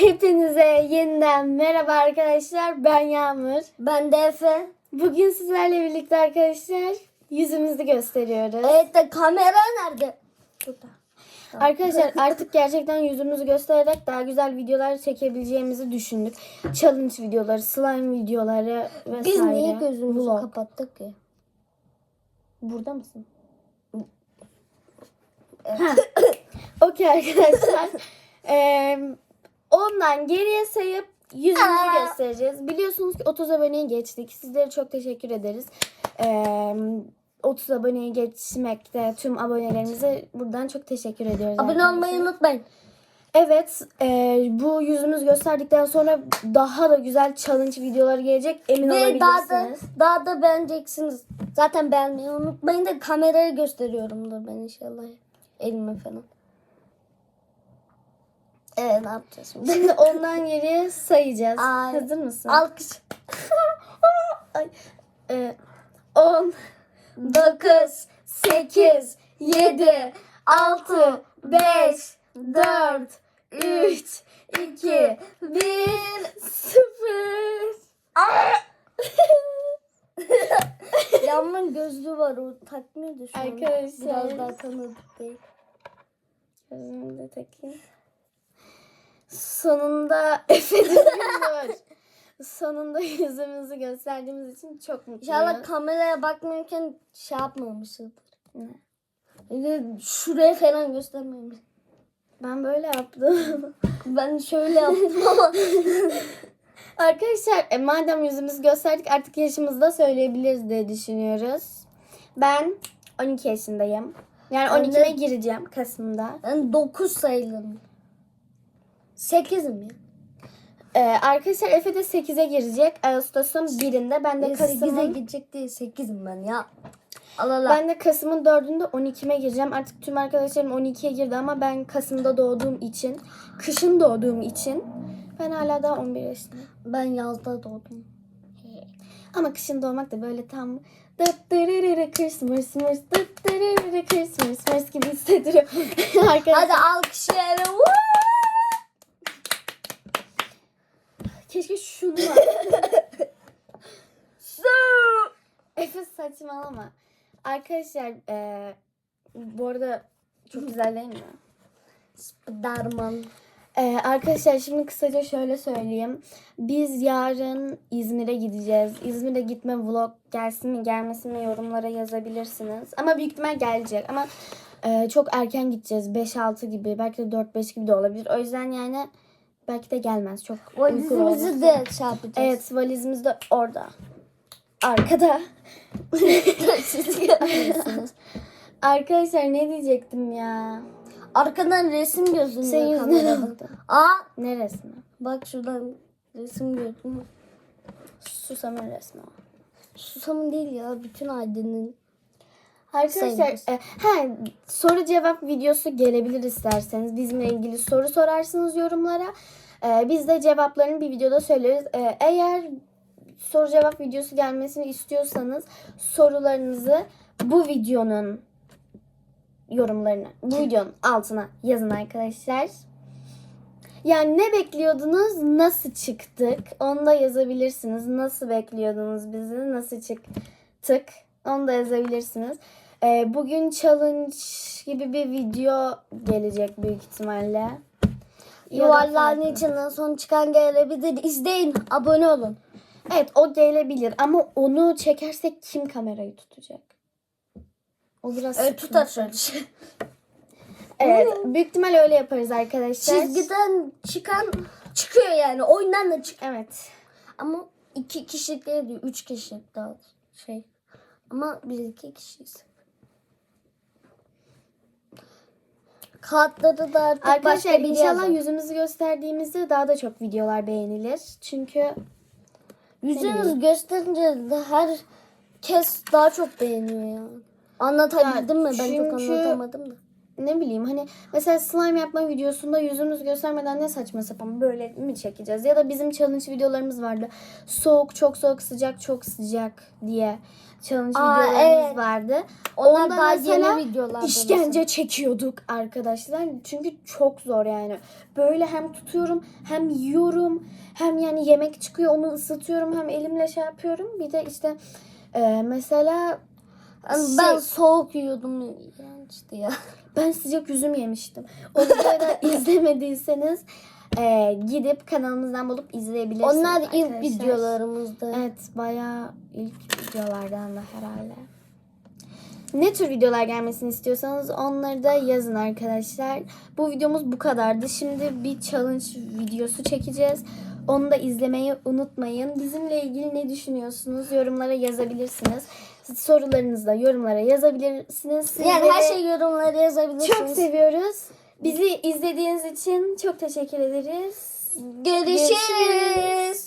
Hepinize yeniden merhaba arkadaşlar. Ben Yağmur. Ben de Efe. Bugün sizlerle birlikte arkadaşlar yüzümüzü gösteriyoruz. Evet de kamera nerede? Burada. Arkadaşlar artık gerçekten yüzümüzü göstererek daha güzel videolar çekebileceğimizi düşündük. Challenge videoları, slime videoları vesaire. Biz niye gözümüzü Vlog. kapattık ki? Burada mısın? Ha. Okey arkadaşlar. Eee, ondan geriye sayıp yüzümüzü Aa. göstereceğiz. Biliyorsunuz ki 30 aboneye geçtik. Sizlere çok teşekkür ederiz. Eee 30 aboneye geçmekte tüm abonelerimize buradan çok teşekkür ediyoruz. Abone arkadaşlar. olmayı unutmayın. Evet, eee, bu yüzümüz gösterdikten sonra daha da güzel challenge videoları gelecek. Emin Ve daha da, olabilirsiniz. daha da beğeneceksiniz. Zaten beğenmeyi unutmayın da kamerayı gösteriyorumdur ben inşallah. Elime falan. Evet ne yapacağız şimdi? Şimdi ondan geriye sayacağız. Ay. Hazır mısın? Alkış. Ay, e, 10, 9, 8, 7, 6, 5, 4, 3, 2, 1, 0. Yağmur'un gözlüğü var o takmıyordu şu an. Arkadaşlar. Biraz daha tanıdık değil. Gözümü de takayım. Sonunda Efe'nin var. Sonunda yüzümüzü gösterdiğimiz için çok mutluyum. İnşallah kameraya bakmıyorken şey yapmamışızdır. Ne? Öyle şuraya falan göstermemiş. Ben böyle yaptım. Ben şöyle yaptım ama. Arkadaşlar e, madem yüzümüzü gösterdik artık yaşımızı da söyleyebiliriz diye düşünüyoruz. Ben 12 yaşındayım. Yani Ben de- 12'ye gireceğim Kasım'da. Ben 9 sayılırım. 8'im ya. Ee, arkadaşlar Efe de 8'e girecek. Ağustos'un 1'inde. Ben de 8'e Kasım'ın gidecek değil 8'im ben ya. Allah Allah. ben de Kasım'ın 4'ünde 12'me gireceğim. Artık tüm arkadaşlarım 12'ye girdi ama ben Kasım'da doğduğum için, kışın doğduğum için ben hala daha 11 yaşındayım. Ben yazda doğdum. Ama kışın doğmak da böyle tam dıt dırırırı Christmas, mırs, dıt dırırırı Christmas, mırs gibi hissettiriyor. Arkadaşlar Hadi alkışlayalım. Keşke şunu Efe saçmalama. Arkadaşlar eee bu arada çok güzel değil mi? Spiderman. Ee, arkadaşlar şimdi kısaca şöyle söyleyeyim. Biz yarın İzmir'e gideceğiz. İzmir'e gitme vlog gelsin mi gelmesin mi yorumlara yazabilirsiniz. Ama büyük ihtimal gelecek. Ama e, çok erken gideceğiz. 5-6 gibi belki de 4-5 gibi de olabilir. O yüzden yani belki de gelmez. Çok Valizimizi de şey yapacağız. Evet valizimiz de orada. Arkada. Arkadaşlar ne diyecektim ya? Arkadan resim gözünde kameradan. oldu. Aa Neresine? bak şuradan resim gördüm. Susamın resmi. Susamın değil ya bütün Aydın'ın. Arkadaşlar e, ha, soru cevap videosu gelebilir isterseniz. Bizimle ilgili soru sorarsınız yorumlara. E, biz de cevaplarını bir videoda söyleriz. E, eğer soru cevap videosu gelmesini istiyorsanız sorularınızı bu videonun yorumlarını bu videonun altına yazın arkadaşlar. Yani ne bekliyordunuz? Nasıl çıktık? Onu da yazabilirsiniz. Nasıl bekliyordunuz bizi? Nasıl çıktık? Onu da yazabilirsiniz. Ee, bugün challenge gibi bir video gelecek büyük ihtimalle. Yuvarlağın içinden son çıkan gelebilir. İzleyin. Abone olun. Evet o gelebilir ama onu çekersek kim kamerayı tutacak? O biraz Evet sıkıntı. tutar şöyle. Evet büyük ihtimal öyle yaparız arkadaşlar. Çizgiden çıkan çıkıyor yani. Oyundan da çık. Evet. Ama iki kişilik değil. Üç kişilik daha şey. Ama biz iki kişiyiz. Kağıtları da artık Arkadaşlar başka inşallah yazar. yüzümüzü gösterdiğimizde daha da çok videolar beğenilir. Çünkü Yüzünüzü gösterince de herkes daha çok beğeniyor ya. Anlatabildim Ya mi? Ben çok anlatamadım da. Ne bileyim hani mesela slime yapma videosunda yüzümüz göstermeden ne saçma sapan böyle mi çekeceğiz? Ya da bizim challenge videolarımız vardı. Soğuk, çok soğuk, sıcak, çok sıcak diye challenge Aa, videolarımız evet. vardı. Onlar Onda daha mesela yeni videolarda. İşkence çekiyorduk arkadaşlar. Çünkü çok zor yani. Böyle hem tutuyorum hem yiyorum hem yani yemek çıkıyor onu ısıtıyorum hem elimle şey yapıyorum. Bir de işte e, mesela Ben şey- soğuk yiyordum. İğrençti ya. ben sıcak üzüm yemiştim. O videoyu da izlemediyseniz e, gidip kanalımızdan bulup izleyebilirsiniz. Onlar ilk arkadaşlar. videolarımızdı. Evet bayağı ilk videolardan da herhalde. Ne tür videolar gelmesini istiyorsanız onları da yazın arkadaşlar. Bu videomuz bu kadardı. Şimdi bir challenge videosu çekeceğiz. Onu da izlemeyi unutmayın. Bizimle ilgili ne düşünüyorsunuz? Yorumlara yazabilirsiniz. Sorularınızı da yorumlara yazabilirsiniz. Yani her Sizleri şey yorumlara yazabilirsiniz. çok seviyoruz. Bizi izlediğiniz için çok teşekkür ederiz. Görüşürüz.